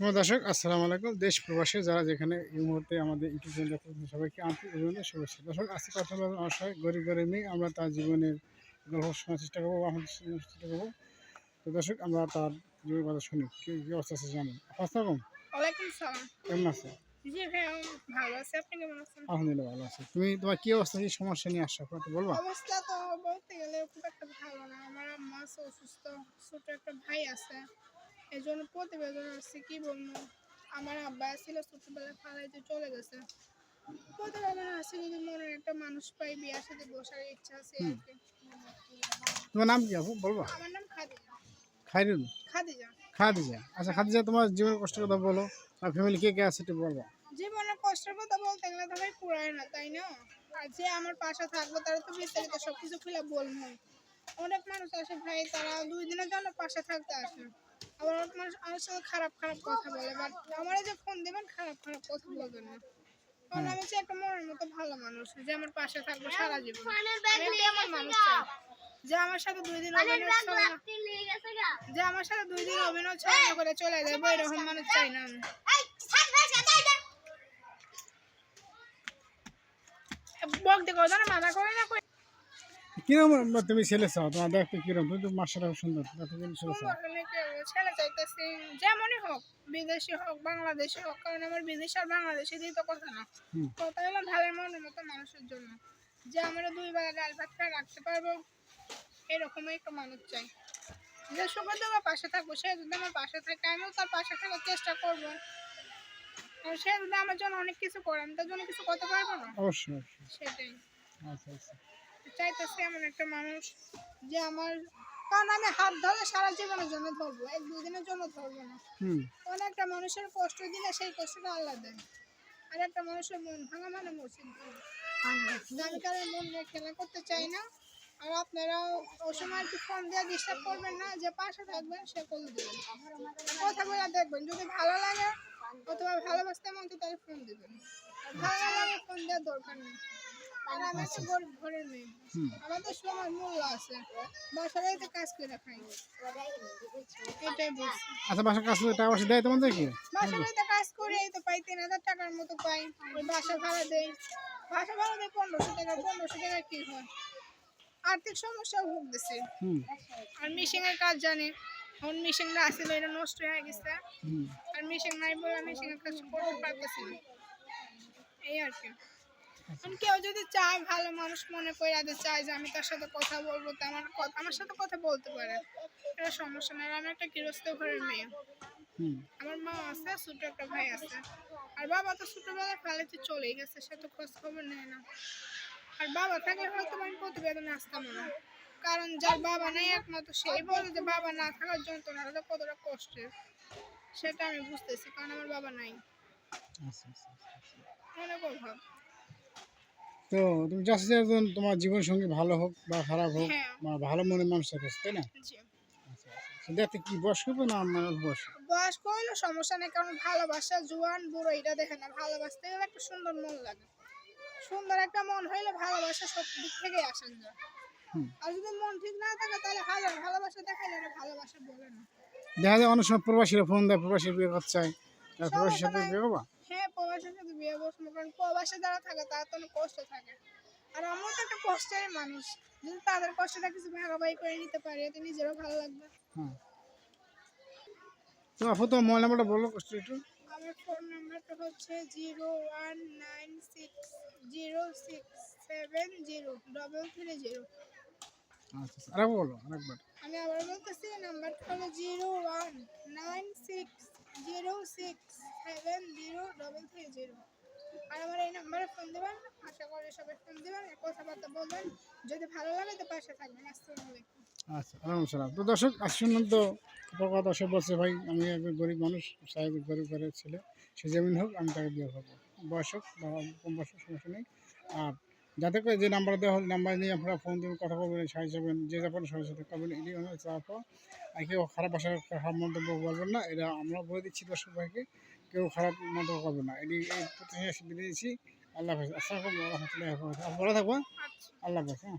সুপ্রিয় দর্শক আসসালামু আলাইকুম। দেশ প্রবাসী যারা যেখানে এই মুহূর্তে আমাদের ইউটিউব চ্যানেল সবাইকে আন্তরিক অভিনন্দন শুভেচ্ছা। দর্শক আজকে কথা বলব আমার সঙ্গে গরিব গরিব মেয়ে আমরা তার জীবনের গল্প শোনার চেষ্টা করব আমাদের চেষ্টা করব। তো দর্শক আমরা তার জীবনের কথা শুনি। কি কি অবস্থা আছে জানি আসসালাম কেমন আছে? আছি। আপনি কেমন আলহামদুলিল্লাহ ভালো আছে। তুমি তোমার কি অবস্থা? কি সমস্যা নিয়ে আসছো? একটু বলবা। অবস্থা তো বলতে গেলে খুব একটা ভালো না। আমার আম্মা অসুস্থ। ছোট একটা ভাই আছে। এই জন্য প্রতিবেদন আসছে কি বলব আমার আব্বা ছিল ছোটবেলায় ফালাইতে চলে গেছে। প্রতিবেদন আছে যদি মনের একটা মানুষ পাই বিয়ার সাথে বসার ইচ্ছা আছে আর কি। তোমার নাম কি আপু? বলবা? আমার নাম খাদিজা। খাইরুল খাদিজা। খাদিজা। আচ্ছা খাদিজা তোমার জীবনের কষ্টের কথা বলো। আর ফ্যামিলি কে কে আছে একটু বলবা। জীবনের কষ্টের কথা বলতে গেলে তো ভাই পুরায় না তাই না? আর যে আমার পাশে থাকবে তারা তো বিস্তারিত সবকিছু খুলে বলব। অনেক মানুষ আসে ভাই তারা দুই দিনের জন্য পাশে থাকতে আসে। আবার মানুষ আমার সাথে খারাপ খারাপ কথা বলে বাট আমার যে ফোন দেবেন খারাপ খারাপ কথা বলবেন না। কারণ আমি হচ্ছে একটা মনের মতো ভালো মানুষ যে আমার পাশে থাকবে সারা জীবন। আমি মানুষ যে আমার সাথে দুই দিন অভিনয় যে আমার সাথে দুই দিন অভিনয় ছলনা করে চলে যাবে এরকম মানুষ চাই না আমি। বক দেখো মানা করে না কীরকম তুমি ছেলে চাও? তোমার দেখতে কীরকম তুমি তো মার্শাল সুন্দর তুমি ছেলে চাও? ছেলে চাইতেছি যেমনই হোক বিদেশি হোক বাংলাদেশি হোক কারণ আমার বিদেশ আর বাংলাদেশি দিয়ে তো কথা না। কথা হলো ভালো মনের মতো মানুষের জন্য। যে আমরা দুই বেলা ডাল ভাত খাই রাখতে পারব এরকমই একটা মানুষ চাই। যে সুখে দেওয়ার পাশে থাকব সে যদি আমার পাশে থাকে আমিও তার পাশে থাকার চেষ্টা করব। আর সে যদি আমার জন্য অনেক কিছু করে আমি তার জন্য কিছু করতে পারব না? অবশ্যই অবশ্যই। সেটাই। আচ্ছা আচ্ছা। চাইতেছি এমন একটা মানুষ যে আমার কারণ আমি হাত ধরে সারা জীবনের জন্য ধরবো এক দুই দিনের জন্য ধরবো না। কারণ একটা মানুষের কষ্ট দিলে সেই কষ্টটা আল্লাহ দেয় আর একটা মানুষের মন ভাঙা মানে মসজিদ আমি কারণ মন নিয়ে খেলা করতে চাই না। আর আপনারাও ওই সময় কি ফোন দিয়ে ডিস্টার্ব করবেন না যে পাশে থাকবেন সে করে দেবেন। কথা বলে দেখবেন যদি ভালো লাগে অথবা ভালোবাসতে মন তো তাহলে ফোন দেবেন। আর ভালো লাগে ফোন দেওয়ার দরকার নেই। হুম। আমাদের সময় মূল্য আছে কাজ করে খাই এটাই বলছি। আচ্ছা বাসার কাছে টাকা পয়সা দেয় তোমাদের কি? বাসা বাড়িতে কাজ করে এই তো পাই তিন হাজার টাকার মতো পাই। ওই বাসা ভাড়া দেই বাসা ভাড়া দেয় পনেরোশো টাকা পনেরোশো টাকা কি হয়? আর্থিক সমস্যা ভুগতেছে। আর মিশিং এর কাজ জানে। এখন মিশিংটা আসলে এটা নষ্ট হয়ে গেছে। আর মিশিং নাই বলে মিশিং এর কাজ করতে পারতেছি না। এই আর কি। কেউ যদি চায় ভালো মানুষ মনে করে আগে চায় যে আমি তার সাথে কথা বলব তো আমার আমার সাথে কথা বলতে পারে। এটা সমস্যা আমি একটা গৃহস্থ ঘরের মেয়ে। আমার মা আছে ছোট একটা ভাই আছে। আর বাবা তো ছোটবেলায় চলেই গেছে সে তো খোঁজ খবর নেয় না। আর বাবা থাকলে হয়তো আমি প্রতিবেদনে আসতাম না। কারণ যার বাবা নেই একমাত্র সেই বলে যে বাবা না থাকার যন্ত্রণাটা কতটা কষ্টের? সেটা আমি বুঝতেছি কারণ আমার বাবা নাই। আচ্ছা আচ্ছা আচ্ছা, আচ্ছা। অনেক অভাব। তো তুমি চাচ্ছ যে একজন তোমার জীবন সঙ্গী ভালো হোক বা খারাপ হোক হ্যাঁ। বা ভালো মনের মানুষ আছে তাই না? আচ্ছা আচ্ছা। দেখতে কি বয়স হবে না আমার বয়স বয়স্ক হইলেও সমস্যা নেই কারণ ভালোবাসা জোয়ান বুড়ো এটা দেখে না ভালোবাসতে গেলে একটা সুন্দর মন লাগে। সুন্দর একটা মন হইলে ভালোবাসা সব দিক থেকে আসেন যায় আর যদি মন ঠিক না থাকে তাহলে হাজার ভালোবাসা দেখাইলে এটা ভালোবাসা বলে না। দেখা যায় অনেক সময় প্রবাসীরা ফোন দেয় প্রবাসীর বিয়ে করতে চায়। প্রবাসীর সাথে বিয়ে করবা? প্রবাসের সাথে বিয়ে বসবো কারণ প্রবাসে যারা থাকে তারা তো অনেক কষ্ট থাকে। আর আমরা তো একটা কষ্টের মানুষ। যদি তাদের কষ্টটা কিছু ভাগাভাগি করে নিতে পারি এতে নিজেরও ভালো লাগবে। তো আপু তোমার মোবাইল নাম্বারটা বলো কষ্ট একটু। আমার ফোন নাম্বারটা হচ্ছে zero one nine six zero six seven zero double three zero. আচ্ছা আচ্ছা। আরেকবার বলো আরেকবার। আমি আবার বলতেছি নাম্বারটা হলো zero one nine six zero six seven zero double three zero. আর আমার এই নাম্বারে ফোন দেবেন, আশা করি সবাই ফোন দেবেন কথাবার্তা বলবেন। যদি ভালো লাগে তো পাশে থাকবেন। আসসালামু আলাইকুম। আচ্ছা আলহামদুলিল্লাহ তো দর্শক শুনলাম তো কথা সে বলছে, ভাই, আমি একজন গরিব মানুষ, সাহেব, গরিব ঘরের ছেলে। সে যেমন হোক, আমি তাকে বিয়ে করব। বয়স হোক বা কম বয়স সমস্যা নেই। আর যাতে করে যে নাম্বার দেওয়া হল নাম্বার নিয়ে আপনারা ফোন দেবেন কথা বলবেন সাহায্য যাবেন যে যাবেন সবার সাথে করবেন এটি তারপর আর কেউ খারাপ আসার খারাপ মন্তব্য বলবেন না এটা আমরা বলে দিচ্ছি দর্শক ভাইকে কেউ খারাপ মন্তব্য করবে না। এটি এই প্রতিষ্ঠানে বিদায় আল্লাহ হাফেজ। আসসালাম রহমতুল্লাহ ভালো থাকব আচ্ছা। আল্লাহ হাফেজ হ্যাঁ।